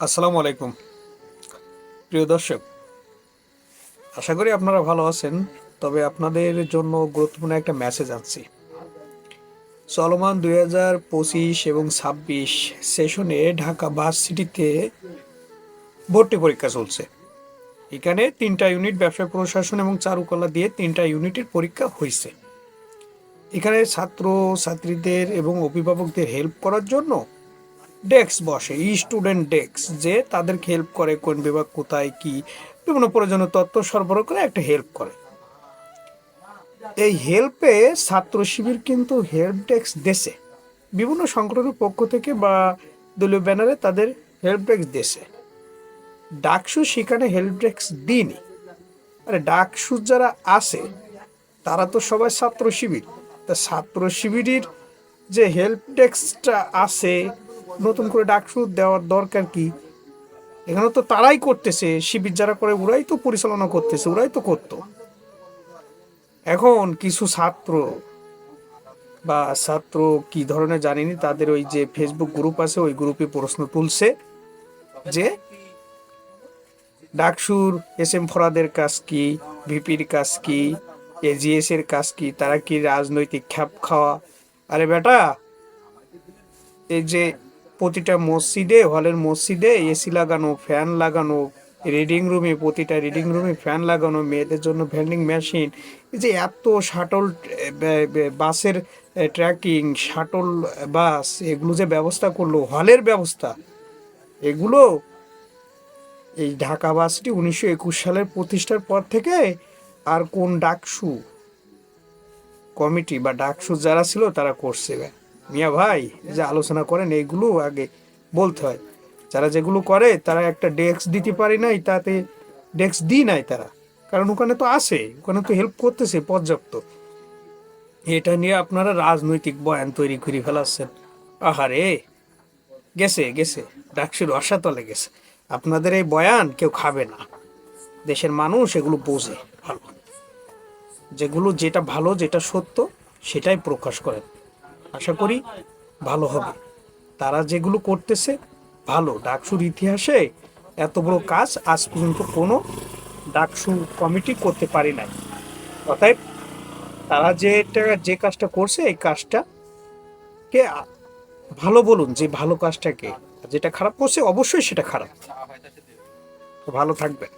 আসসালামু আলাইকুম। প্রিয় দর্শক, আশা করি আপনারা ভালো আছেন, তবে আপনাদের জন্য গুরুত্বপূর্ণ একটা মেসেজ আনছি। চলমান দুই হাজার পঁচিশ এবং ছাব্বিশ সেশনে ঢাকা বাস সিটিতে ভর্তি পরীক্ষা চলছে। এখানে তিনটা ইউনিট ব্যবসা প্রশাসন এবং চারুকলা দিয়ে তিনটা ইউনিটের পরীক্ষা হয়েছে এখানে ছাত্র ছাত্রীদের এবং অভিভাবকদের হেল্প করার জন্য ডেস্ক বসে স্টুডেন্ট ডেস্ক, যে তাদেরকে হেল্প করে কোন বিভাগ কোথায় কি, বিভিন্ন প্রয়োজনীয় তথ্য সরবরাহ করে একটা হেল্প করে। এই হেল্পে ছাত্র শিবির কিন্তু হেল্প ডেস্ক দেশে, বিভিন্ন সংগঠনের পক্ষ থেকে বা দলীয় ব্যানারে তাদের হেল্প ডেস্ক দেশে। ডাকসু সেখানে হেল্প ডেস্ক দিইনি আরে ডাকসু যারা আছে, তারা তো সবাই ছাত্র শিবির। তা ছাত্র শিবিরের যে হেল্প ডেস্কটা আছে নতুন করে ডাকসু দেওয়ার দরকার কি? এখানে তো তারাই করতেছে, শিবির যারা করে ওরাই তো পরিচালনা করতেছে, ওরাই তো করতো। এখন কিছু ছাত্র বা ছাত্র কি ধরনের জানিনি, তাদের ওই যে ফেসবুক গ্রুপ আছে, ওই গ্রুপে প্রশ্ন তুলছে যে ডাকসুর এস এম ফরাদের কাজ কি, ভিপির কাজ কি এজিএস এর কাজ কি, তারা কি রাজনৈতিক খ্যাপ খাওয়া? আরে বেটা, এই যে প্রতিটা মসজিদে, হলের মসজিদে এসি লাগানো, ফ্যান লাগানো রিডিং রুমে প্রতিটা রিডিং রুমে ফ্যান লাগানো, মেয়েদের জন্য ভেন্ডিং মেশিন এই যে এত শাটল বাসের ট্র্যাকিং শাটল বাস এগুলো যে ব্যবস্থা করল, হলের ব্যবস্থা, এগুলো এই ঢাকা বাসটি উনিশশো একুশ সালের প্রতিষ্ঠার পর থেকে আর কোন ডাকসু কমিটি বা ডাকসু যারা ছিল তারা করছে মিয়া ভাই যে আলোচনা করেন, এইগুলো আগে বলতে হয়। যারা যেগুলো করে, তারা একটা ডেস্ক দিতে পারি নাই, তাতে ডেস্ক দিই নাই তারা। কারণ ওখানে তো আছে, ওখানে তো হেল্প করতেছে পর্যাপ্ত। এটা নিয়ে আপনারা রাজনৈতিক বয়ান তৈরি করে ফেলাচ্ছেন। আহারে, গেছে গেছে ডাকসির রসাতলে গেছে। আপনাদের এই বয়ান কেউ খাবে না। দেশের মানুষ এগুলো বোঝে ভালো। যেগুলো যেটা ভালো, যেটা সত্য, সেটাই প্রকাশ করেন। আশা করি ভালো হবে। তারা যেগুলো করতেছে ভালো। ডাকসুর ইতিহাসে এত বড় কাজ আজ পর্যন্ত কোনো ডাকসু কমিটি করতে পারি নাই। অতএব তারা যেটা যে কাজটা করছে, এই কাজটা কে ভালো বলুন যে ভালো কাজটাকে যেটা খারাপ করছে, অবশ্যই সেটা খারাপ। ভালো থাকবেন।